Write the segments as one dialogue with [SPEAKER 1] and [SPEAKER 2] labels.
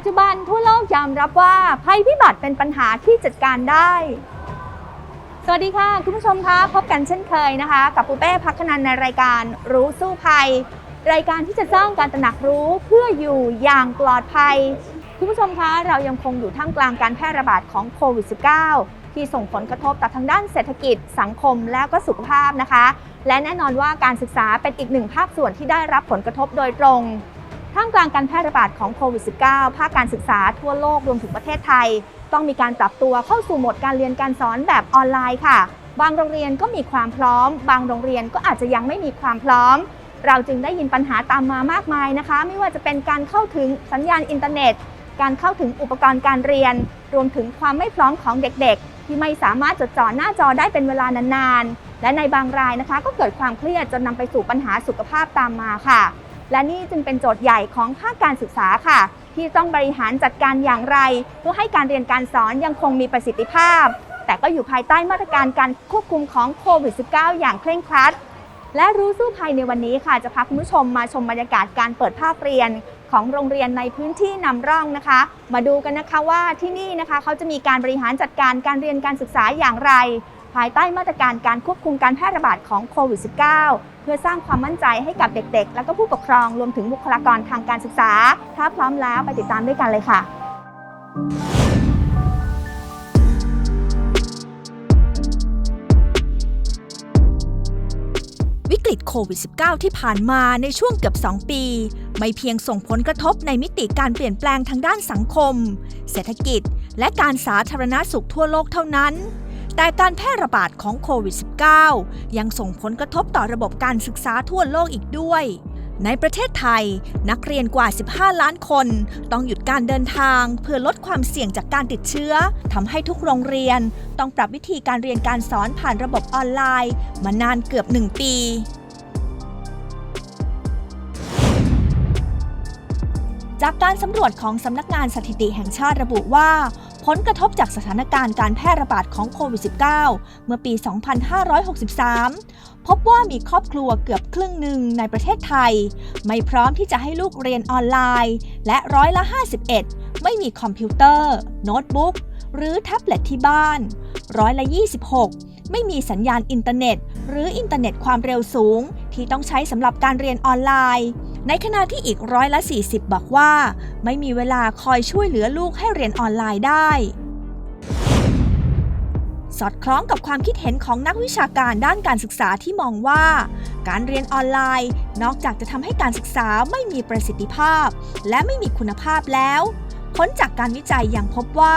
[SPEAKER 1] ปัจจุบันทั่วโลกยอมรับว่าภัยพิบัติเป็นปัญหาที่จัดการได้ สวัสดีค่ะ คุณผู้ชมคะพบกันเช่นเคยนะคะ กับปูเป้พักนันในรายการรู้สู้ภัย รายการที่จะสร้างการตระหนักรู้เพื่ออยู่อย่างปลอดภัย คุณผู้ชมคะเรายังคงอยู่ท่ามกลางการแพร่ระบาดของโควิด -19 ที่ส่งผลกระทบต่อทางด้านเศรษฐกิจ สังคมและก็สุขภาพนะคะ และแน่นอนว่าการศึกษาเป็นอีกหนึ่งภาคส่วนที่ได้รับผลกระทบโดยตรง ท่ามกลางการแพร่ระบาดของโควิด -19 ภาคการศึกษาทั่วโลกรวมถึงประเทศไทย ต้องมีการปรับตัวเข้าสู่โหมดการเรียนการสอนแบบออนไลน์ค่ะ บางโรงเรียนก็มีความพร้อม บางโรงเรียนก็อาจจะยังไม่มีความพร้อม เราจึงได้ยินปัญหาตามมามากมายนะคะ ไม่ว่าจะเป็นการเข้าถึงสัญญาณอินเทอร์เน็ต การเข้าถึงอุปกรณ์การเรียน รวมถึงความไม่พร้อมของเด็กๆ ที่ไม่สามารถจดจ่อหน้าจอได้เป็นเวลานานๆและในบางรายนะคะ ก็เกิดความเครียดจนนำไปสู่ปัญหาสุขภาพตามมาค่ะ และนี่จึงเป็นโจทย์ใหญ่ของภาคการศึกษาค่ะ ที่ต้องบริหารจัดการอย่างไร เพื่อให้การเรียนการสอนยังคงมีประสิทธิภาพ แต่ก็อยู่ภายใต้มาตรการการควบคุมของโควิด -19 อย่างเคร่งครัด และรู้สู้ภัยในวันนี้ค่ะ จะพาคุณผู้ชมมาชมบรรยากาศการเปิดภาคเรียนของโรงเรียนในพื้นที่นำร่องนะคะ มาดูกันนะคะว่าที่นี่นะคะเขาจะมีการบริหารจัดการการเรียนการศึกษาอย่างไร ภายใต้มาตรการการควบคุมการแพร่ระบาดของโควิด -19 เพื่อสร้างความมั่นใจให้กับเด็กๆ และก็ผู้ปกครองรวมถึงบุคลากรทางการศึกษา ถ้าพร้อมแล้วไปติดตามด้วยกันเลยค่ะ
[SPEAKER 2] วิกฤตโควิด -19 ที่ผ่านมาในช่วงเกือบ 2 ปี ไม่เพียงส่งผลกระทบในมิติการเปลี่ยนแปลงทางด้านสังคม เศรษฐกิจ และการสาธารณาสุขทั่วโลกเท่านั้น แต่การแพร่ระบาดของโควิด -19 ยังส่งผลกระทบต่อระบบการศึกษาทั่วโลกอีกด้วย ในประเทศไทย นักเรียนกว่า 15 ล้านคน ต้องหยุดการเดินทางเพื่อลดความเสี่ยงจากการติดเชื้อทำให้ทุกโรงเรียน ต้องปรับวิธีการเรียนการสอนผ่านระบบออนไลน์ มานานเกือบ 1 ปีจากการสำรวจของสำนักงานสถิติแห่งชาติระบุว่า ผลกระทบจากสถานการณ์การแพร่ระบาดของโควิด -19 เมื่อปี 2563 พบว่ามีครอบครัวเกือบครึ่งหนึ่งในประเทศไทย ไม่พร้อมที่จะให้ลูกเรียนออนไลน์ และร้อยละ 51 ไม่มีคอมพิวเตอร์ โน้ตบุ๊ก หรือแท็บเล็ตที่บ้าน ร้อยละ 26 ไม่มีสัญญาณอินเทอร์เน็ต หรืออินเทอร์เน็ตความเร็วสูง ที่ต้องใช้สำหรับการเรียนออนไลน์ ในขณะที่อีกร้อยละ 40 บอกว่า ไม่มีเวลาคอยช่วยเหลือลูกให้เรียนออนไลน์ได้ สอดคล้องกับความคิดเห็นของนักวิชาการด้านการศึกษาที่มองว่า การเรียนออนไลน์ นอกจากจะทำให้การศึกษาไม่มีประสิทธิภาพ และไม่มีคุณภาพแล้วผลจากการวิจัยยังพบว่า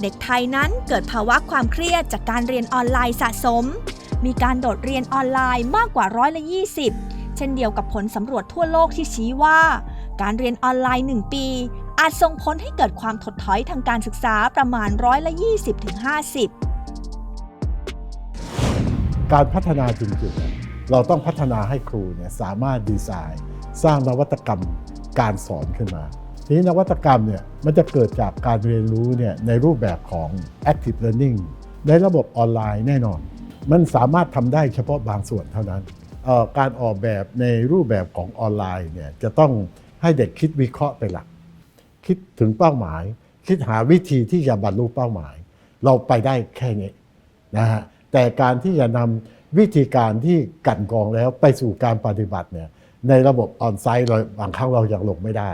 [SPEAKER 2] เด็กไทยนั้นเกิดภาวะความเครียดจากการเรียนออนไลน์สะสม มีการโดดเรียนออนไลน์มากกว่าร้อยละ20 ช่นเดียวกับผลสำรวจทั่วโลกที่ชี้ว่า การเรียนออนไลน์ 1 ปี อาจส่งผลให้เกิดความถดถอยทางการศึกษาประมาณร้อยละ20-50
[SPEAKER 3] การพัฒนาจริงๆ เราต้องพัฒนาให้ครูเนี่ยสามารถดีไซน์ สร้างนวัตกรรมการสอนขึ้นมาทีนี้นวัตกรรมเนี่ยมันจะเกิดจากการเรียนรู้เนี่ยในรูปแบบของ active learning ในระบบออนไลน์แน่นอน มันสามารถทำได้เฉพาะบางส่วนเท่านั้น การออกแบบในรูปแบบของออนไลน์เนี่ยจะต้องให้เด็กคิดวิเคราะห์เป็นหลัก คิดถึงเป้าหมาย คิดหาวิธีที่จะบรรลุเป้าหมาย เราไปได้แค่นี้นะฮะแต่การที่จะนำวิธีการที่กันกองแล้วไปสู่การปฏิบัติเนี่ยในระบบออนไซต์เราบางครั้งเรายังลงไม่ได้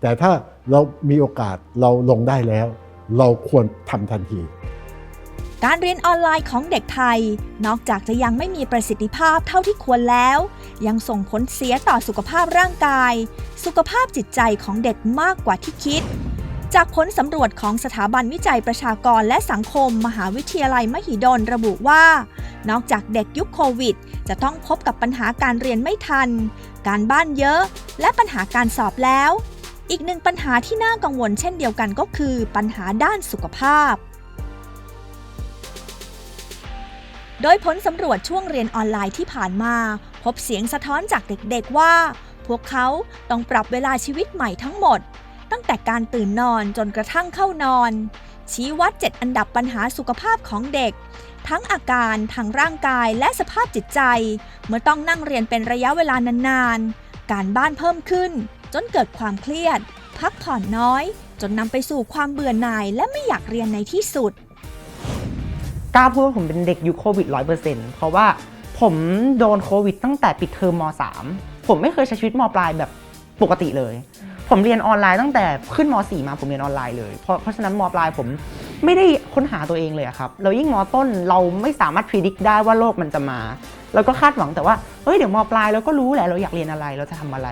[SPEAKER 3] แต่ถ้าเรามีโอกาสเราลงได้แล้ว เราควรทำทันที
[SPEAKER 2] การเรียนออนไลน์ของเด็กไทย นอกจากจะยังไม่มีประสิทธิภาพเท่าที่ควรแล้ว ยังส่งผลเสียต่อสุขภาพร่างกาย สุขภาพจิตใจของเด็กมากกว่าที่คิด จากผลสำรวจของสถาบันวิจัยประชากรและสังคม มหาวิทยาลัยมหิดลระบุว่า นอกจากเด็กยุคโควิด จะต้องพบกับปัญหาการเรียนไม่ทัน การบ้านเยอะ และปัญหาการสอบแล้ว อีกหนึ่งปัญหาที่น่ากังวลเช่นเดียวกันก็คือ ปัญหาด้านสุขภาพ โดยผลสำรวจช่วงเรียนออนไลน์ที่ผ่านมา พบเสียงสะท้อนจากเด็กๆว่า พวกเขาต้องปรับเวลาชีวิตใหม่ทั้งหมด ตั้งแต่การตื่นนอนจนกระทั่งเข้านอน ชี้วัด 7 อันดับปัญหาสุขภาพของเด็ก ทั้งอาการทางร่างกายและสภาพจิตใจ เมื่อต้องนั่งเรียนเป็นระยะเวลานานๆ การบ้านเพิ่มขึ้น จนเกิดความเครียด พักผ่อนน้อย จนนำไปสู่ความเบื่อหน่ายและไม่อยากเรียนในที่สุด
[SPEAKER 4] กล้าพูดว่าผมเป็นเด็กยุคโควิดร้อยเปอร์เซ็นต์เพราะว่าผมโดนโควิดตั้งแต่ปิดเทอมม .3 ผมไม่เคยใช้ชีวิตมปลายแบบปกติเลย ผมเรียนออนไลน์ตั้งแต่ขึ้นม .4 มาผมเรียนออนไลน์เลยเพราะเพราะฉะนั้นมปลายผมไม่ได้ค้นหาตัวเองเลยครับแล้วยิ่งมต้นเราไม่สามารถพิจิตรได้ว่าโลกมันจะมาแล้วก็คาดหวังแต่ว่าเฮ้ยเดี๋ยวมปลายเราก็รู้แหละเราอยากเรียนอะไรเราจะทำอะไร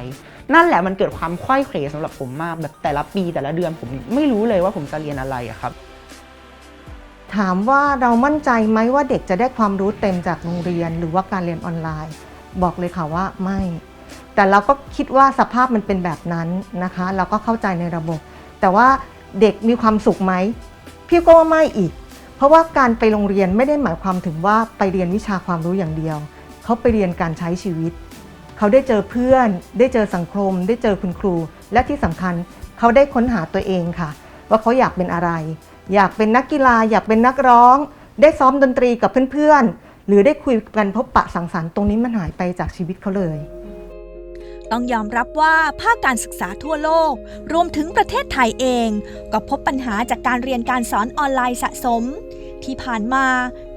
[SPEAKER 4] นั่นแหละมันเกิดความควยเขวสำหรับผมมากแบบแต่ละปีแต่ละเดือนผมไม่รู้เลยว่าผมจะเรียนอะไรครับ
[SPEAKER 5] ถามว่าเรามั่นใจไหมว่าเด็กจะได้ความรู้เต็มจากโรงเรียน หรือว่าการเรียนออนไลน์ บอกเลยค่ะว่าไม่ แต่เราก็คิดว่าสภาพมันเป็นแบบนั้นนะคะ เราก็เข้าใจในระบบ แต่ว่าเด็กมีความสุขไหมพี่ก็ว่าไม่อีก เพราะว่าการไปโรงเรียนไม่ได้หมายความถึงว่าไปเรียนวิชาความรู้อย่างเดียว เขาไปเรียนการใช้ชีวิต เขาได้เจอเพื่อน ได้เจอสังคม ได้เจอคุณครู และที่สำคัญเขาได้ค้นหาตัวเองค่ะ ว่าเขาอยากเป็นอะไร อยากเป็นนักกีฬาอยากเป็นนักร้อง ได้ซ้อมดนตรีกับเพื่อนๆ หรือได้คุยกันพบปะสังสรรค์ตรงนี้มันหายไปจากชีวิตเขาเลย
[SPEAKER 2] ต้องยอมรับว่าภาคการศึกษาทั่วโลก รวมถึงประเทศไทยเอง ก็พบปัญหาจากการเรียนการสอนออนไลน์สะสม ที่ผ่านมา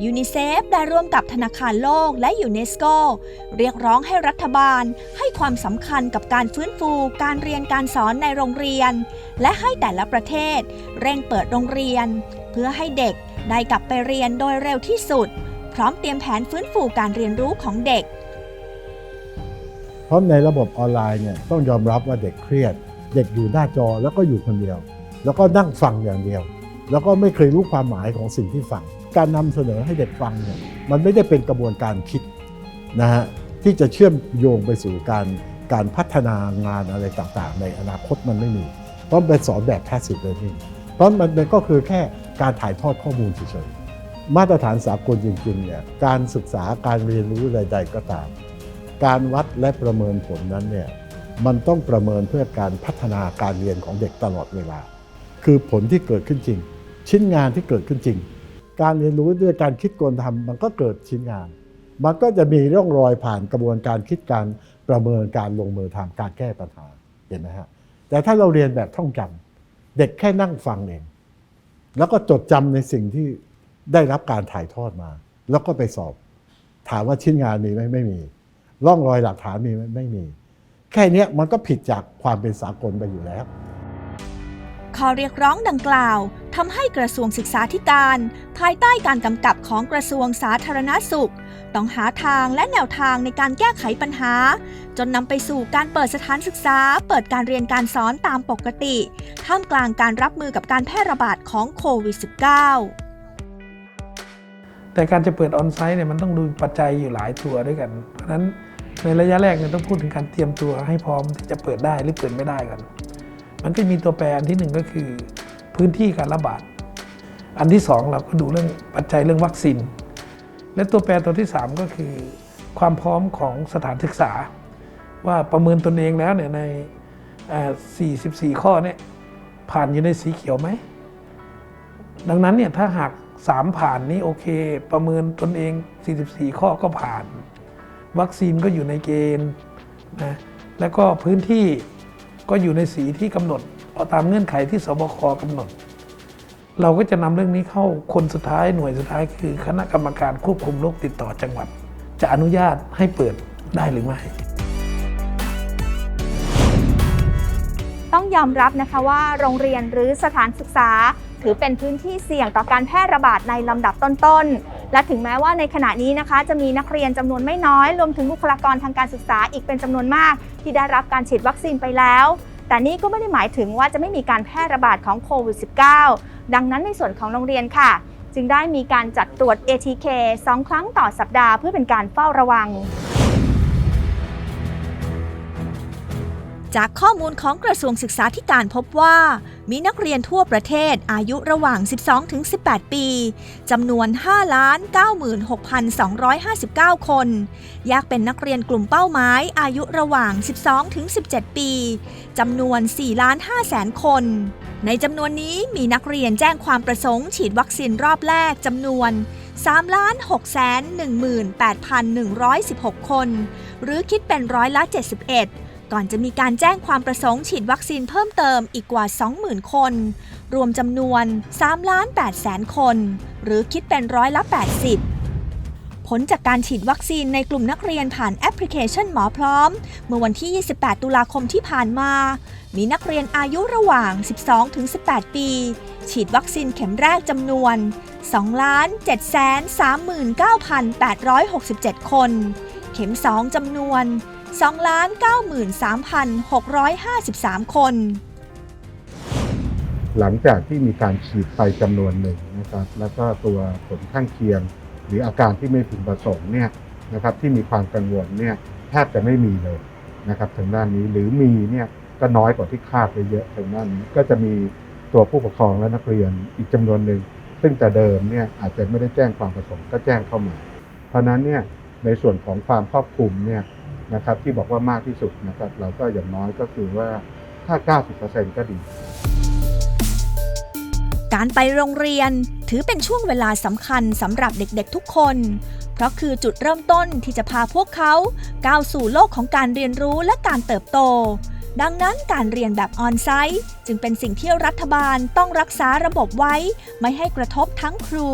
[SPEAKER 2] ยูนิเซฟได้ร่วมกับธนาคารโลกและยูเนสโกเรียกร้องให้รัฐบาล ให้ความสำคัญกับการฟื้นฟูการเรียนการสอนในโรงเรียน และให้แต่ละประเทศ เร่งเปิดโรงเรียน เพื่อให้เด็กได้กลับไปเรียนโดยเร็วที่สุด พร้อมเตรียมแผนฟื้นฟูการเรียนรู้ของเด็ก
[SPEAKER 3] เพราะในระบบออนไลน์เนี่ยต้องยอมรับว่าเด็กเครียด เด็กอยู่หน้าจอแล้วก็อยู่คนเดียว แล้วก็นั่งฟังอย่างเดียว แล้วก็ไม่เคยรู้ความหมายของสิ่งที่ฟัง การนำเสนอให้เด็กฟังเนี่ยมันไม่ได้เป็นกระบวนการคิดนะฮะที่จะเชื่อมโยงไปสู่การการพัฒนางานอะไรต่างๆ ในอนาคตมันไม่มี เพราะเป็นสอนแบบ passive learning เพราะมันมันก็คือแค่การถ่ายทอดข้อมูลเฉยๆมาตรฐานสากลจริงๆเนี่ยการศึกษาการเรียนรู้ใดๆก็ตาม การวัดและประเมินผลนั้นเนี่ยมันต้องประเมินเพื่อการพัฒนาการเรียนของเด็กตลอดเวลา คือผลที่เกิดขึ้นจริง ชิ้นงานที่เกิดขึ้นจริง การเรียนรู้ด้วยการคิดกลทำมันก็เกิดชิ้นงาน มันก็จะมีร่องรอยผ่านกระบวนการคิดการประเมินการลงมือทำการแก้ปัญหาเห็นไหมฮะแต่ถ้าเราเรียนแบบท่องจำเด็กแค่นั่งฟังเอง แล้วก็จดจำในสิ่งที่ได้รับการถ่ายทอดมา แล้วก็ไปสอบ ถามว่าชิ้นงานมีไหมไม่มีร่องรอยหลักฐานมีไหมไม่มี แค่นี้มันก็ผิดจากความเป็นสากลไปอยู่แล้ว
[SPEAKER 2] ข้อเรียกร้องดังกล่าวทำให้กระทรวงศึกษาธิการ ภายใต้การกำกับของกระทรวงสาธารณสุข ต้องหาทางและแนวทางในการแก้ไขปัญหา จนนำไปสู่การเปิดสถานศึกษา เปิดการเรียนการสอนตามปกติ ท่ามกลางการรับมือกับการแพร่ระบาดของโควิด -19
[SPEAKER 6] แต่การจะเปิดออนไซต์เนี่ยมันต้องดูปัจจัยอยู่หลายตัวด้วยกันเพราะนั้นในระยะแรกเนี่ยต้องพูดถึงการเตรียมตัวให้พร้อมที่จะเปิดได้หรือเปิดไม่ได้ก่อน มันก็มีตัวแปรอันที่หนึ่งก็คือพื้นที่การระบาด อันที่สองเราก็ดูเรื่องปัจจัยเรื่องวัคซีน และตัวแปรตัวที่สามก็คือ ความพร้อมของสถานศึกษา ว่าประเมินตนเองแล้วเนี่ยใน 44 ข้อเนี่ยผ่านอยู่ในสีเขียวไหม ดังนั้นเนี่ยถ้าหาก 3 ผ่านนี่โอเค ประเมินตนเอง 44 ข้อก็ผ่าน วัคซีนก็อยู่ในเกณฑ์นะแล้วก็พื้นที่ ก็อยู่ในสีที่กำหนดเอาตามเงื่อนไขที่สบคกำหนด เราก็จะนำเรื่องนี้เข้าคนสุดท้ายหน่วยสุดท้ายคือคณะกรรมการควบคุมโรคติดต่อจังหวัด จะอนุญาตให้เปิดได้หรือไม่
[SPEAKER 1] ต้องยอมรับนะคะว่าโรงเรียนหรือสถานศึกษา ถือเป็นพื้นที่เสี่ยงต่อการแพร่ระบาดในลำดับต้นๆ และถึงแม้ว่าในขณะนี้นะคะ จะมีนักเรียนจำนวนไม่น้อย รวมถึงบุคลากรทางการศึกษาอีกเป็นจำนวนมาก ที่ได้รับการฉีดวัคซีนไปแล้ว แต่นี่ก็ไม่ได้หมายถึงว่าจะไม่มีการแพร่ระบาดของโควิด -19 ดังนั้นในส่วนของโรงเรียนค่ะ จึงได้มีการจัดตรวจ ATK 2 ครั้งต่อสัปดาห์เพื่อเป็นการเฝ้าระวัง
[SPEAKER 2] จากข้อมูลของกระทรวงศึกษาธิการพบว่า มีนักเรียนทั่วประเทศอายุระหว่าง 12-18 ปี จำนวน 5,96,259 คน แยกเป็นนักเรียนกลุ่มเป้าหมายอายุระหว่าง 12-17 ปี จำนวน 4,500,000 คน ในจำนวนนี้มีนักเรียนแจ้งความประสงค์ฉีดวัคซีนรอบแรกจำนวน 3,618,116 คน หรือคิดเป็นร้อยละ 71 ก่อนจะมีการแจ้งความประสงค์ฉีดวัคซีนเพิ่มเติมอีกกว่า 20,000 คน รวมจำนวน3ล้าน8แสนคน หรือคิดเป็นร้อยละ 80 ผลจากการฉีดวัคซีนในกลุ่มนักเรียนผ่านแอปพลิเคชันหมอพร้อม เมื่อวันที่ 28 ตุลาคมที่ผ่านมา มีนักเรียนอายุระหว่าง 12-18 ปี ฉีดวัคซีนเข็มแรกจำนวน 2,739,867 คน เข็ม 2จำนวน 2,93,653 คน
[SPEAKER 3] หลังจากที่มีการฉีดไปจำนวนหนึ่งนะครับ แล้วก็ตัวผลข้างเคียง หรืออาการที่ไม่พึงประสงค์เนี่ยนะครับที่มีความกังวลเนี่ยแทบจะไม่มีเลยนะครับทางด้านนี้หรือมีเนี่ยก็น้อยกว่าที่คาดไปเยอะทางด้านนี้ก็จะมีตัวผู้ปกครองและนักเรียนอีกจำนวนหนึ่งซึ่งแต่เดิมเนี่ยอาจจะไม่ได้แจ้งความประสงค์ก็แจ้งเข้ามา เพราะนั้นเนี่ยในส่วนของความครอบคลุมเนี่ย นะครับที่บอกว่ามากที่สุดนะครับเราก็อย่างน้อยก็คือว่าถ้า 90%ก็ดี
[SPEAKER 2] การไปโรงเรียนถือเป็นช่วงเวลาสำคัญสำหรับเด็กๆทุกคน เพราะคือจุดเริ่มต้นที่จะพาพวกเขาก้าวสู่โลกของการเรียนรู้และการเติบโต ดังนั้นการเรียนแบบออนไซต์ จึงเป็นสิ่งที่รัฐบาลต้องรักษาระบบไว้ ไม่ให้กระทบทั้งครู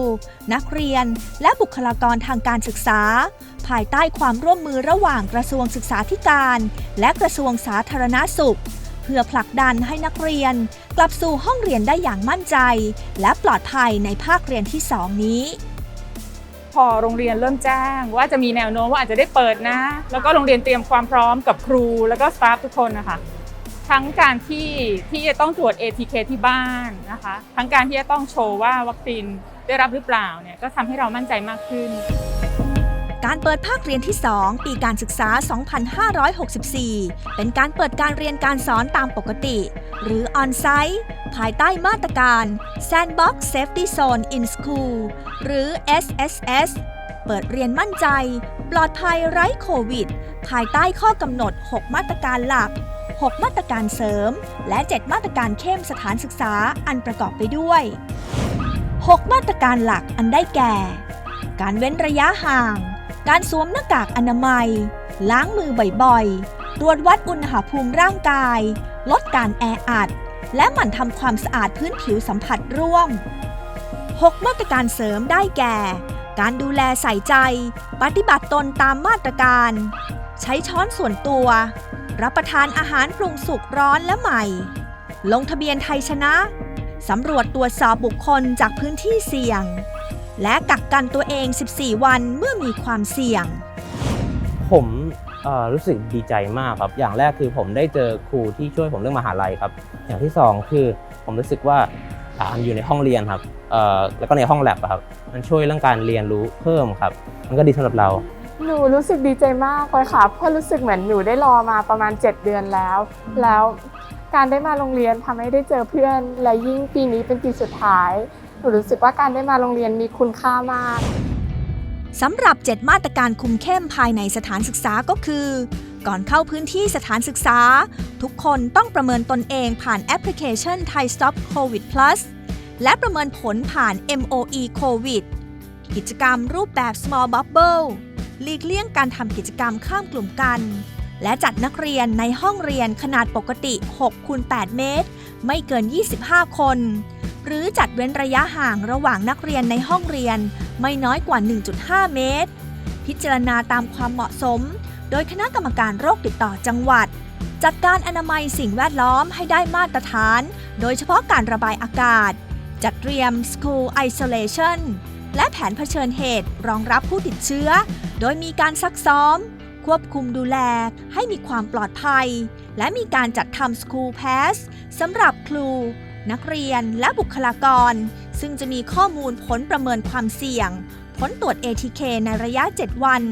[SPEAKER 2] นักเรียน และบุคลากรทางการศึกษา ภายใต้ความร่วมมือระหว่างกระทรวงศึกษาธิการ และกระทรวงสาธารณาสุข เพื่อผลักดันให้นักเรียน กลับสู่ห้องเรียนได้อย่างมั่นใจ และปลอดภัยในภาคเรียนที่ 2 นี้
[SPEAKER 7] พอโรงเรียนเริ่มแจ้งว่าจะมีแนวโน้มว่าอาจจะได้เปิดนะ แล้วก็โรงเรียนเตรียมความพร้อมกับครูแล้วก็สตาฟทุกคนนะคะทั้งการที่ที่จะต้องตรวจ ATK ที่บ้านนะคะ ทั้งการที่จะต้องโชว์ว่าวัคซีนได้รับหรือเปล่าเนี่ยก็ทำให้เรามั่นใจมากขึ้น
[SPEAKER 2] การเปิดภาคเรียนที่ 2 ปีการศึกษา 2564 เป็นการเปิดการเรียนการสอนตามปกติ หรือ On-site ภายใต้มาตรการ Sandbox Safety Zone in School หรือ SSS เปิดเรียนมั่นใจ ปลอดภัยไร้โควิด ภายใต้ข้อกำหนด 6 มาตรการหลัก 6 มาตรการเสริม และ 7 มาตรการเข้มสถานศึกษาอันประกอบไปด้วย 6 มาตรการหลักอันได้แก่ การเว้นระยะห่าง การสวมหน้ากากอนามัย ล้างมือบ่อยๆ ตรวจวัดอุณหภูมิร่างกาย ลดการแออัด และหมั่นทำความสะอาดพื้นผิวสัมผัสร่วม 6 มาตรการเสริมได้แก่ การดูแลใส่ใจ ปฏิบัติตนตามมาตรการ ใช้ช้อนส่วนตัว รับประทานอาหารปรุงสุกร้อนและใหม่ ลงทะเบียนไทยชนะ สำรวจตรวจสอบบุคคลจากพื้นที่เสี่ยง และกักกันตัวเอง 14 วันเมื่อมีความเสี่ยง
[SPEAKER 8] ผมเอ่อรู้สึกดีใจมากครับ อย่างแรกคือผมได้เจอครูที่ช่วยผมเรื่องมหาลัยครับ อย่างที่สองคือผมรู้สึกว่าอ่าอยู่ในห้องเรียนครับเอ่อแล้วก็ในห้องแลบอะครับ มันช่วยเรื่องการเรียนรู้เพิ่มครับ มันก็ดีสำหรับเรา
[SPEAKER 9] หนูรู้สึกดีใจมากเลยค่ะ เพราะรู้สึกเหมือนหนูได้รอมาประมาณ 7 เดือนแล้ว แล้วการได้มาโรงเรียนทำให้ได้เจอเพื่อน และยิ่งปีนี้เป็นปีสุดท้ายห นูรู้สึกว่าการได้มาโรงเรียนมีคุณค่ามาก
[SPEAKER 2] สำหรับ 7 มาตรการคุมเข้มภายในสถานศึกษาก็คือ ก่อนเข้าพื้นที่สถานศึกษา ทุกคนต้องประเมินตนเองผ่านแอปพลิเคชัน Thai Stop COVID Plus และประเมินผลผ่าน MOE COVID กิจกรรมรูปแบบ Small Bubble หลีกเลี่ยงการทำกิจกรรมข้ามกลุ่มกัน และจัดนักเรียนในห้องเรียนขนาดปกติ6คูณ8เมตร ไม่เกิน 25 คน หรือจัดเว้นระยะห่างระหว่างนักเรียนในห้องเรียนไม่น้อยกว่า 1.5 เมตร พิจารณาตามความเหมาะสม โดยคณะกรรมการโรคติดต่อจังหวัด จัดการอนามัยสิ่งแวดล้อมให้ได้มาตรฐาน โดยเฉพาะการระบายอากาศ จัดเตรียม School Isolation และแผนเผชิญเหตุรองรับผู้ติดเชื้อ โดยมีการซักซ้อม ควบคุมดูแลให้มีความปลอดภัย และมีการจัดทำ School Pass สำหรับครู นักเรียนและบุคลากร ซึ่งจะมีข้อมูลผลประเมินความเสี่ยง ผลตรวจ ATK ในระยะ 7 วัน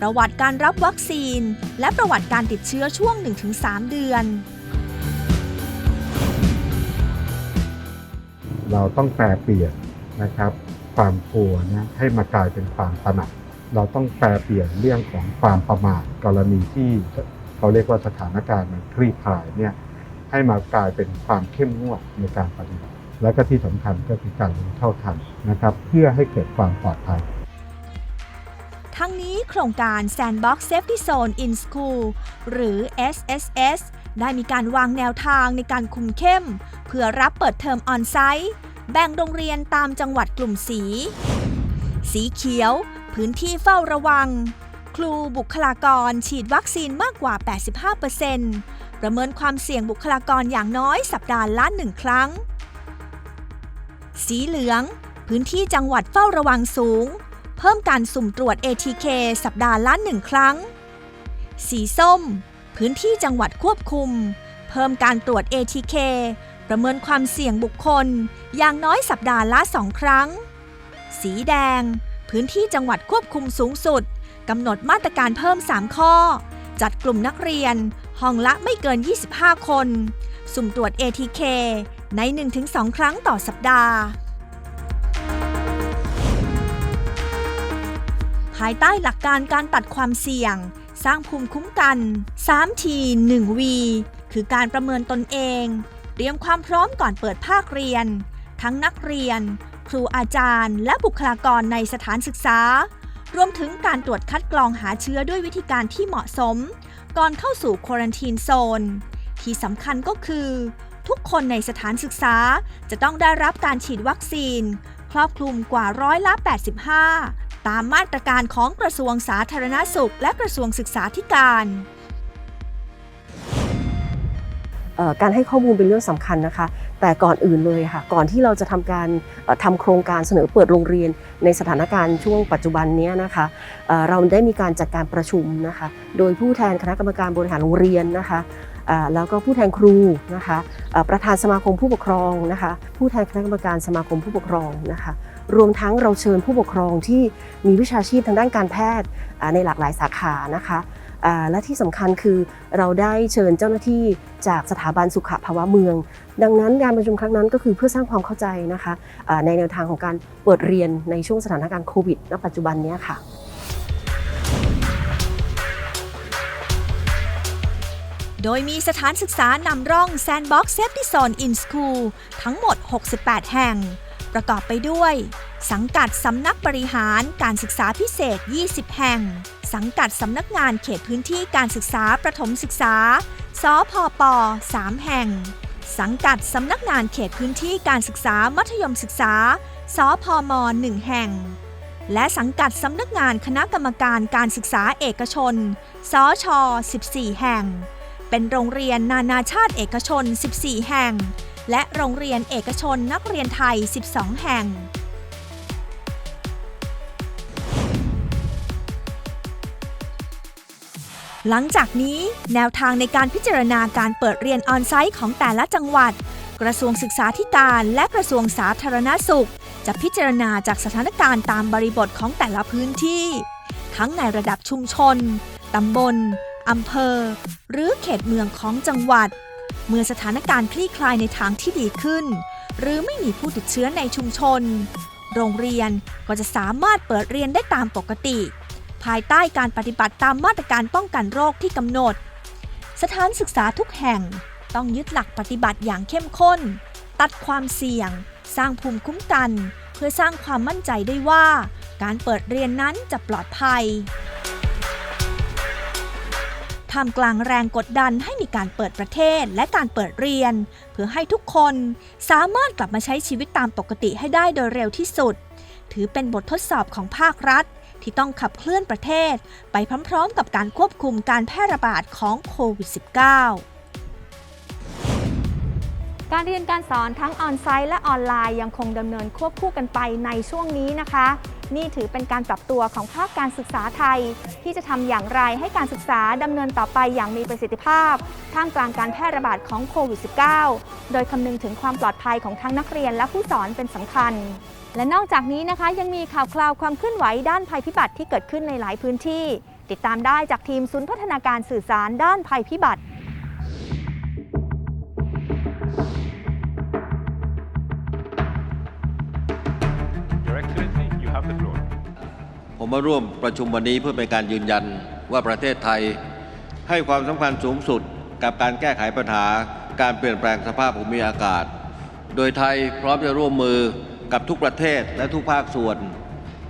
[SPEAKER 2] ประวัติการรับวัคซีน และประวัติการติดเชื้อช่วง 1-3 เดือน
[SPEAKER 3] เราต้องแปลเปลี่ยนนะครับ ความกลัวนี่ยให้มากลายเป็นความตระหนัก เราต้องแปลเปลี่ยนเรื่องของความประมาทกรณีที่เขาเรียกว่าสถานการณ์มันคลี่คลายเนี่ยให้มากลายเป็นความเข้มงวดในการปฏิบัติและก็ที่สำคัญก็คือการรู้เท่าทันนะครับเพื่อให้เกิดความปลอดภัย
[SPEAKER 2] ทั้งนี้โครงการ Sandbox Safety Zone in School หรือ SSS ได้มีการวางแนวทางในการคุมเข้ม เพื่อรับเปิดเทอมออนไซต์ แบ่งโรงเรียนตามจังหวัดกลุ่มสี สีเขียว พื้นที่เฝ้าระวัง ครูบุคลากรฉีดวัคซีนมากกว่า 85%ประเมินความเสี่ยงบุคลากรอย่างน้อยสัปดาห์ละหนึ่งครั้ง สีเหลือง พื้นที่จังหวัดเฝ้าระวังสูง เพิ่มการสุ่มตรวจ ATK สัปดาห์ละหนึ่งครั้ง สีส้ม พื้นที่จังหวัดควบคุม เพิ่มการตรวจ ATK ประเมินความเสี่ยงบุคคล อย่างน้อยสัปดาห์ละสองครั้ง สีแดง พื้นที่จังหวัดควบคุมสูงสุดกำหนดมาตรการเพิ่ม 3 ข้อ จัดกลุ่มนักเรียน ห้องละไม่เกิน 25 คน สุ่มตรวจ ATK ใน 1-2 ครั้งต่อสัปดาห์ ภายใต้หลักการการตัดความเสี่ยง สร้างภูมิคุ้มกัน 3T 1V คือการประเมินตนเอง เตรียมความพร้อมก่อนเปิดภาคเรียน ทั้งนักเรียน ครูอาจารย์ และบุคลากรในสถานศึกษา รวมถึงการตรวจคัดกรองหาเชื้อด้วยวิธีการที่เหมาะสม ก่อนเข้าสู่ควอรันทีนโซน ที่สำคัญก็คือ ทุกคนในสถานศึกษาจะต้องได้รับการฉีดวัคซีน ครอบคลุมกว่าร้อยละ 85 ตามมาตรการของกระทรวงสาธารณสุข และกระทรวงศึกษาธิการ
[SPEAKER 10] การให้ข้อมูลเป็นเรื่องสำคัญนะคะ แต่ก่อนอื่นเลยค่ะ ก่อนที่เราจะทำการเอ่อทำโครงการเสนอเปิดโรงเรียนในสถานการณ์ช่วงปัจจุบันนี้นะคะเราได้มีการจัดการประชุมนะคะ โดยผู้แทนคณะกรรมการบริหารโรงเรียนนะคะแล้วก็ผู้แทนครูนะคะประธานสมาคมผู้ปกครองนะคะ ผู้แทนคณะกรรมการสมาคมผู้ปกครองนะคะ รวมทั้งเราเชิญผู้ปกครองที่มีวิชาชีพทางด้านการแพทย์ในหลากหลายสาขานะคะ และที่สำคัญคือเราได้เชิญเจ้าหน้าที่จากสถาบันสุขภาวะเมือง ดังนั้นการประชุมครั้งนั้นก็คือเพื่อสร้างความเข้าใจนะคะในแนวทางของการเปิดเรียนในช่วงสถานการณ์โควิดณปัจจุบันนี้ค่ะ
[SPEAKER 2] โดยมีสถานศึกษานำร่อง Sandbox Safety Zone in School ทั้งหมด 68 แห่ง ประกอบไปด้วย สังกัดสำนักบริหารการศึกษาพิเศษ 20 แห่ง สังกัดสำนักงานเขตพื้นที่การศึกษาประถมศึกษา สพป 3 แห่ง สังกัดสำนักงานเขตพื้นที่การศึกษามัธยมศึกษา สพม 1 แห่ง และสังกัดสำนักงานคณะกรรมการการศึกษาเอกชน สช 14 แห่ง เป็นโรงเรียนนานาชาติเอกชน 14 แห่ง และโรงเรียนเอกชนนักเรียนไทย 12 แห่ง หลังจากนี้แนวทางในการพิจารณาการเปิดเรียนออนไซต์ของแต่ละจังหวัด กระทรวงศึกษาธิการและกระทรวงสาธารณสุข จะพิจารณาจากสถานการณ์ตามบริบทของแต่ละพื้นที่ ทั้งในระดับชุมชน ตำบลอำเภอ หรือเขตเมืองของจังหวัด เมื่อสถานการณ์คลี่คลายในทางที่ดีขึ้น หรือไม่มีผู้ติดเชื้อในชุมชน โรงเรียนก็จะสามารถเปิดเรียนได้ตามปกติ ภายใต้การปฏิบัติตามมาตรการป้องกันโรคที่กำหนด สถานศึกษาทุกแห่งต้องยึดหลักปฏิบัติอย่างเข้มข้น ตัดความเสี่ยง สร้างภูมิคุ้มกัน เพื่อสร้างความมั่นใจได้ว่า การเปิดเรียนนั้นจะปลอดภัย ท่ามกลางแรงกดดันให้มีการเปิดประเทศและการเปิดเรียน เพื่อให้ทุกคนสามารถกลับมาใช้ชีวิตตามปกติให้ได้โดยเร็วที่สุด ถือเป็นบททดสอบของภาครัฐ ที่ต้องขับเคลื่อนประเทศ ไปพร้อมๆ กับการควบคุมการแพร่ระบาดของโควิด -19
[SPEAKER 1] การเรียนการสอนทั้งออนไซต์และออนไลน์ยังคงดำเนินควบคู่กันไปในช่วงนี้นะคะ นี่ถือเป็นการปรับตัวของภาคการศึกษาไทย ที่จะทำอย่างไรให้การศึกษาดำเนินต่อไปอย่างมีประสิทธิภาพ ท่ามกลางการแพร่ระบาดของโควิด -19 โดยคำนึงถึงความปลอดภัยของทั้งนักเรียนและผู้สอนเป็นสำคัญ และนอกจากนี้นะคะ ยังมีข่าวคราวความเคลื่อนไหวด้านภัยพิบัติที่เกิดขึ้นในหลายพื้นที่ ติดตามได้จากทีมศูนย์พัฒนาการสื่อสารด้านภัยพิบัติ
[SPEAKER 11] ผมมาร่วมประชุมวันนี้เพื่อเป็นการยืนยันว่าประเทศไทย ให้ความสำคัญสูงสุดกับการแก้ไขปัญหาการเปลี่ยนแปลงสภาพภูมิอากาศ โดยไทยพร้อมจะร่วมมือกับทุกประเทศและทุกภาคส่วน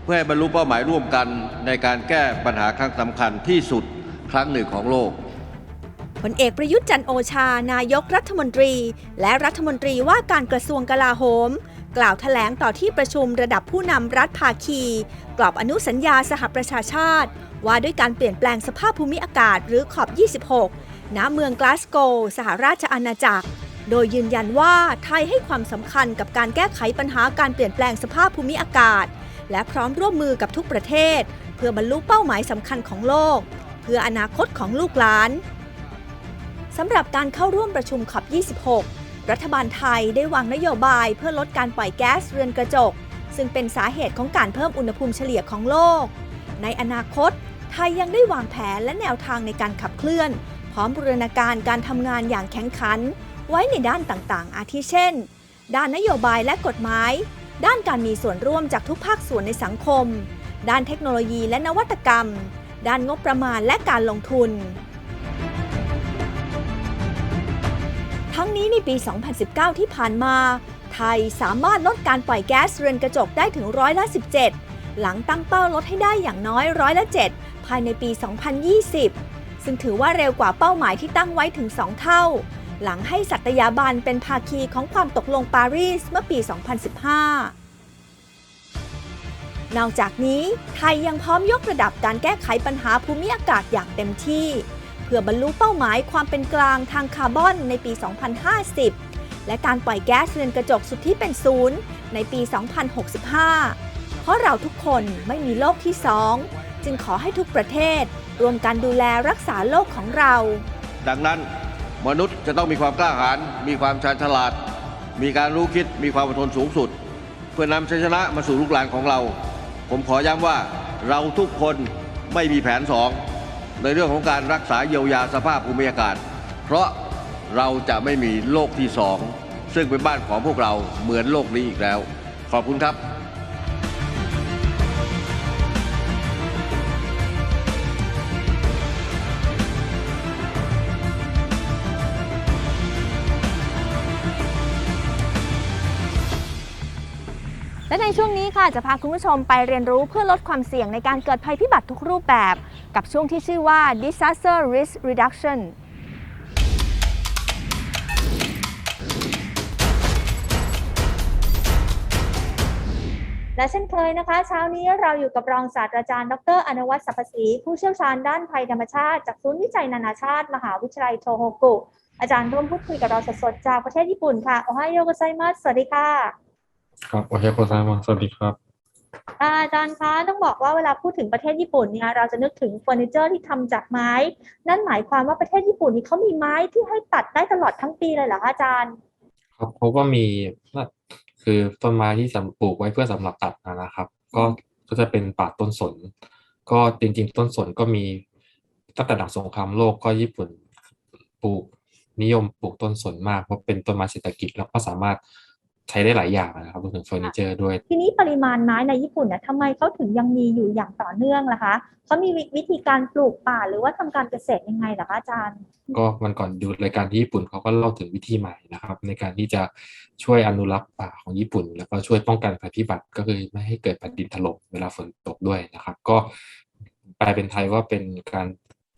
[SPEAKER 11] เพื่อให้บรรลุเป้าหมายร่วมกันในการแก้ปัญหาครั้งสำคัญที่สุดครั้งหนึ่งของโลก
[SPEAKER 2] ผลเอกประยุทธ์จันโอชา นายกรัฐมนตรี และรัฐมนตรีว่าการกระทรวงกลาโหม กล่าวแถลงต่อที่ประชุมระดับผู้นำรัฐภาคี กรอบอนุสัญญาสหประชาชาติ ว่าด้วยการเปลี่ยนแปลงสภาพภูมิอากาศหรือขอบ 26 ณ เมืองกลาสโกสหราชอาณาจักร โดยยืนยันว่าไทยให้ความสำคัญกับการแก้ไขปัญหาการเปลี่ยนแปลงสภาพภูมิอากาศ และพร้อมร่วมมือกับทุกประเทศ เพื่อบรรลุเป้าหมายสำคัญของโลก เพื่ออนาคตของลูกหลานสำหรับการเข้าร่วมประชุมขอบ 26 รัฐบาลไทยได้วางนโยบายเพื่อลดการปล่อยแก๊สเรือนกระจก ซึ่งเป็นสาเหตุของการเพิ่มอุณหภูมิเฉลี่ยของโลก ในอนาคต ไทยยังได้วางแผนและแนวทางในการขับเคลื่อน พร้อมบูรณาการการทำงานอย่างแข็งขัน ไว้ในด้านต่างๆ อาทิเช่น ด้านนโยบายและกฎหมาย ด้านการมีส่วนร่วมจากทุกภาคส่วนในสังคม ด้านเทคโนโลยีและนวัตกรรม ด้านงบประมาณและการลงทุน ทั้งนี้ในปี 2019 ที่ผ่านมา ไทยสามารถลดการปล่อยแก๊สเรือนกระจกได้ถึงร้อยละ 17 หลังตั้งเป้าลดให้ได้อย่างน้อยร้อยละ 7 ภายในปี 2020 ซึ่งถือว่าเร็วกว่าเป้าหมายที่ตั้งไว้ถึง 2 เท่า หลังให้สัตยาบันเป็นภาคีของความตกลงปารีสเมื่อปี 2015นอกจากนี้ ไทยยังพร้อมยกระดับการแก้ไขปัญหาภูมิอากาศอย่างเต็มที่ พื่อบรรลุเป้าหมายความเป็นกลางทางคาร์บอนในปี 2050 และการปล่อยแก๊สเรือนกระจกสุดที่เป็นศูนย์ในปี 2065 เพราะเราทุกคนไม่มีโลกที่สองจึงขอให้ทุกประเทศรวมกันดูแลรักษาโลกของเรา
[SPEAKER 11] ดังนั้นมนุษย์จะต้องมีความกล้าหาญมีความชาญฉลาด มีการรู้คิดมีความอดทนสูงสุด เพื่อนำชัยชนะมาสู่ลูกหลานของเรา ผมขอย้ำว่าเราทุกคนไม่มีแผนสอง ในเรื่องของการรักษาเยียวยาสภาพภูมิอากาศ เพราะเราจะไม่มีโลกที่สองซึ่งเป็นบ้านของพวกเราเหมือนโลกนี้อีกแล้ว ขอบคุณครับ
[SPEAKER 1] และในช่วงนี้ค่ะจะพาคุณผู้ชมไปเรียนรู้เพื่อลดความเสี่ยงในการเกิดภัยพิบัติทุกรูปแบบ กับช่วงที่ชื่อว่า Disaster Risk Reduction และเช่นเคยนะคะ เช้านี้เราอยู่กับรองศาสตราจารย์ ดร อนวัตสรรพศรีผู้เชี่ยวชาญด้านภัยธรรมชาติ จากศูนย์วิจัยนานาชาติ มหาวิทยาลัยโทโฮกุ อาจารย์ร่วมพูดคุยกับเราสดๆจากประเทศญี่ปุ่นค่ะ โอไฮโอโกไซมัสสวัสดีค่ะ
[SPEAKER 12] ครับโอเคโคซามาสวัสดีครับ
[SPEAKER 1] อาจารย์คะต้องบอกว่าเวลาพูดถึงประเทศญี่ปุ่นเนี่ยเราจะนึกถึงเฟอร์นิเจอร์ที่ทำจากไม้ นั่นหมายความว่าประเทศญี่ปุ่นนี่เขามีไม้ที่ให้ตัดได้ตลอดทั้งปีเลยเหรอคะอาจารย์
[SPEAKER 12] ครับเขาก็มีน่าคือต้นไม้ที่สำปลูกไว้เพื่อสำหรับตัดนะครับ ก็ก็จะเป็นป่าต้นสน ก็จริง ๆ ต้นสนก็มีตั้งแต่หลังสงครามโลกก็ญี่ปุ่นปลูกนิยมปลูกต้นสนมากเพราะเป็นต้นไม้เศรษฐกิจแล้วก็สามารถ ใช้ได้หลายอย่างนะครับรวมถึงเฟอร์นิเจอร์ด้วย
[SPEAKER 1] ทีนี้ปริมาณไม้ในญี่ปุ่นเนี่ยทำไมเขาถึงยังมีอยู่อย่างต่อเนื่องล่ะคะเขามีวิธีการปลูกป่าหรือว่าทำการเกษตรยังไงเหรอคะอาจารย์
[SPEAKER 12] ก็วันก่อนดูรายการที่ญี่ปุ่นเขาก็เล่าถึงวิธีใหม่นะครับ ในการที่จะช่วยอนุรักษ์ป่าของญี่ปุ่น แล้วก็ช่วยป้องกันภัยพิบัติก็คือไม่ให้เกิดแผ่นดินถล่มเวลาฝนตกด้วยนะครับ ก็แปลเป็นไทยว่าเป็นการ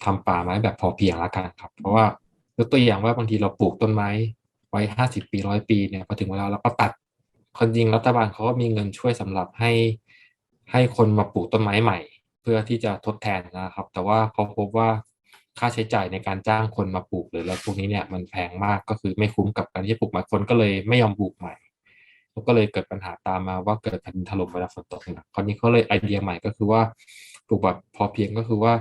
[SPEAKER 12] ทำป่าไม้แบบพอเพียงละกันครับ เพราะว่ายกตัวอย่างว่าบางทีเราปลูกต้นไม้ ไว้ห้าสิบปีร้อยปีเนี่ยพอถึงเวลาเราก็ตัดคนจริงรัฐบาลเขาก็มีเงินช่วยสำหรับให้ให้คนมาปลูกต้นไม้ใหม่ เพื่อที่จะทดแทนนะครับ แต่ว่าเขาพบว่าค่าใช้จ่ายในการจ้างคนมาปลูกหรืออะไรพวกนี้เนี่ยมันแพงมากก็คือไม่คุ้มกับการที่ปลูกใหม่คนก็เลยไม่ยอมปลูกใหม่แล้วก็เลยเกิดปัญหาตามมาว่าเกิดแผ่นดินถล่มเวลาฝนตกหนักคราวนี้เขาเลยไอเดียใหม่ก็คือว่าปลูกแบบพอเพียงก็คือว่า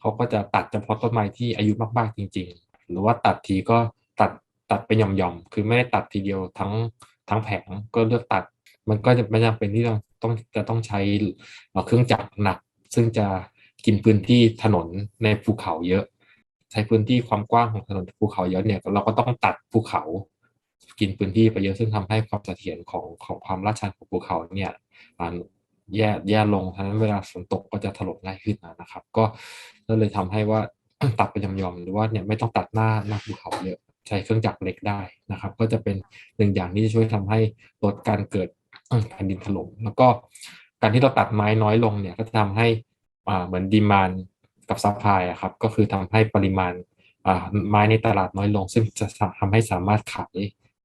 [SPEAKER 12] เขาก็จะตัดเฉพาะต้นไม้ที่อายุมากๆจริง ๆ หรือว่าตัดทีก็ ตัดไปหย่อมๆ คือไม่ได้ตัดทีเดียวทั้งทั้งแผงก็เลือกตัด มันก็จะไม่จำเป็นที่ต้องต้องจะต้องใช้เครื่องจักรหนัก ซึ่งจะกินพื้นที่ถนนในภูเขาเยอะ ใช้พื้นที่ความกว้างของถนนภูเขาเยอะเนี่ยเราก็ต้องตัดภูเขา กินพื้นที่ไปเยอะซึ่งทำให้ความเสถียรของของความลาดชันของภูเขาเนี่ยมันแย่แย่ลงฉะนั้นเวลาฝนตกก็จะถล่มง่ายขึ้นนะครับ ก็เลยทำให้ว่าตัดไปยอมๆหรือว่าเนี่ยไม่ต้องตัดหน้าหน้าภูเขาเยอะ ใช้เครื่องจักรเล็กได้นะครับ ก็จะเป็นหนึ่งอย่างที่จะช่วยทำให้ลดการเกิดแผ่นดินถล่มแล้วก็การที่เราตัดไม้น้อยลงเนี่ยก็จะทำให้อ่าเหมือนดีมานกับซัพพลายครับก็คือทำให้ปริมาณอ่าไม้ในตลาดน้อยลง ซึ่งจะทำให้สามารถขาย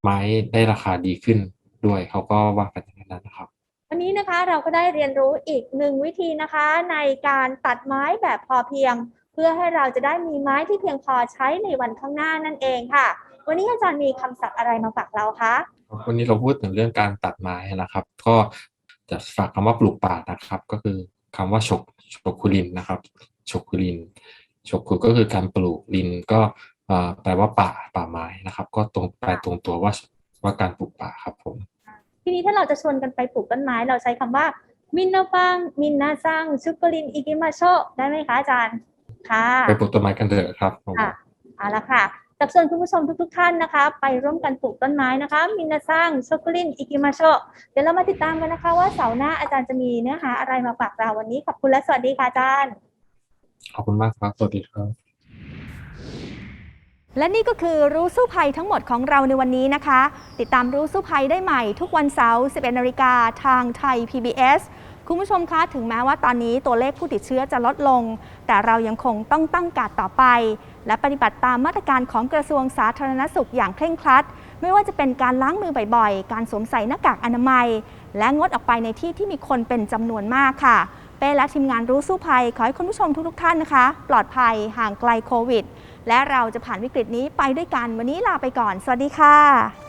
[SPEAKER 12] ไม้ได้ราคาดีขึ้นด้วยเขาก็ว่ากันอย่างนั้นนะครับ
[SPEAKER 13] วันนี้นะคะเราก็ได้เรียนรู้อีกหนึ่งวิธีนะคะ ในการตัดไม้แบบพอเพียง พื่อให้เราจะได้มีไม้ที่เพียงพอใช้ในวันข้างหน้านั่นเองค่ะ วันนี้อาจารย์มีคำศัพท์อะไรมาฝากเราคะ
[SPEAKER 12] วันนี้เราพูดถึงเรื่องการตัดไม้นะครับ ก็จะฝากคำว่าปลูกป่านะครับ ก็คือคำว่าฉกฉกคุลินนะครับฉกคุลินฉกคุก็คือการปลูกลินก็เอ่อแปลว่าป่าป่าไม้นะครับ ก็ตรงแปลตรงตัวว่าว่าการปลูกป่าครับผม
[SPEAKER 13] ทีนี้ถ้าเราจะชวนกันไปปลูกต้นไม้ เราใช้คำว่ามินนาฟังมินนาซังชุกลินอิกิมาโชได้ไหมคะอาจารย์ ค่ะ
[SPEAKER 12] ไปปลูกต้นไม้กันเถอะครับผม
[SPEAKER 13] ค่ะเอาละค่ะจับชวนคุณผู้ชมทุก ๆ ท่านนะคะ ไปร่วมกันปลูกต้นไม้นะคะมินาซังช็อกโกลินอิกิมาโชเดี๋ยวเรามาติดตามกันนะคะ ว่าเสาร์หน้าอาจารย์จะมีเนื้อหาอะไรมาฝากเราวันนี้ขอบคุณและสวัสดีค่ะอาจารย์
[SPEAKER 12] ขอบคุณมากครับ สวัสดีครับ
[SPEAKER 1] และนี่ก็คือรู้สู้ภัยทั้งหมดของเราในวันนี้นะคะ ติดตามรู้สู้ภัยได้ใหม่ทุกวันเสาร์ 11นาฬิกาทางไทย PBS คุณผู้ชมคะถึงแม้ว่าตอนนี้ตัวเลขผู้ติดเชื้อจะลดลง แต่เรายังคงต้องตั้งการดต่อไป และปฏิบัติตามมาตรการของกระทรวงสาธารณสุขอย่างเคร่งครัด ไม่ว่าจะเป็นการล้างมือบ่อยๆ การสวมใส่หน้ากากอนามัย และงดออกไปในที่ที่มีคนเป็นจำนวนมากค่ะเป้และทีมงานรู้สู้ภัย ขอให้คุณผู้ชมทุกๆท่านนะคะ ปลอดภัยห่างไกลโควิด และเราจะผ่านวิกฤตนี้ไปด้วยกันวันนี้ลาไปก่อน สวัสดีค่ะ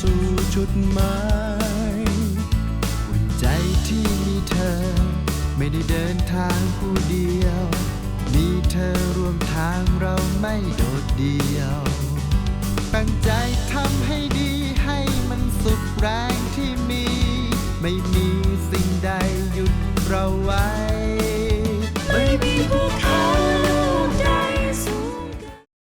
[SPEAKER 14] สู่จุดหมายอุ่นใจที่มีเธอ ไม่ได้เดินทางผู้เดียว มีเธอร่วมทางเราไม่โดดเดี่ยว ตั้งใจทำให้ดีให้มันสุดแรงที่มี ไม่มีสิ่งใดหยุดเราไว้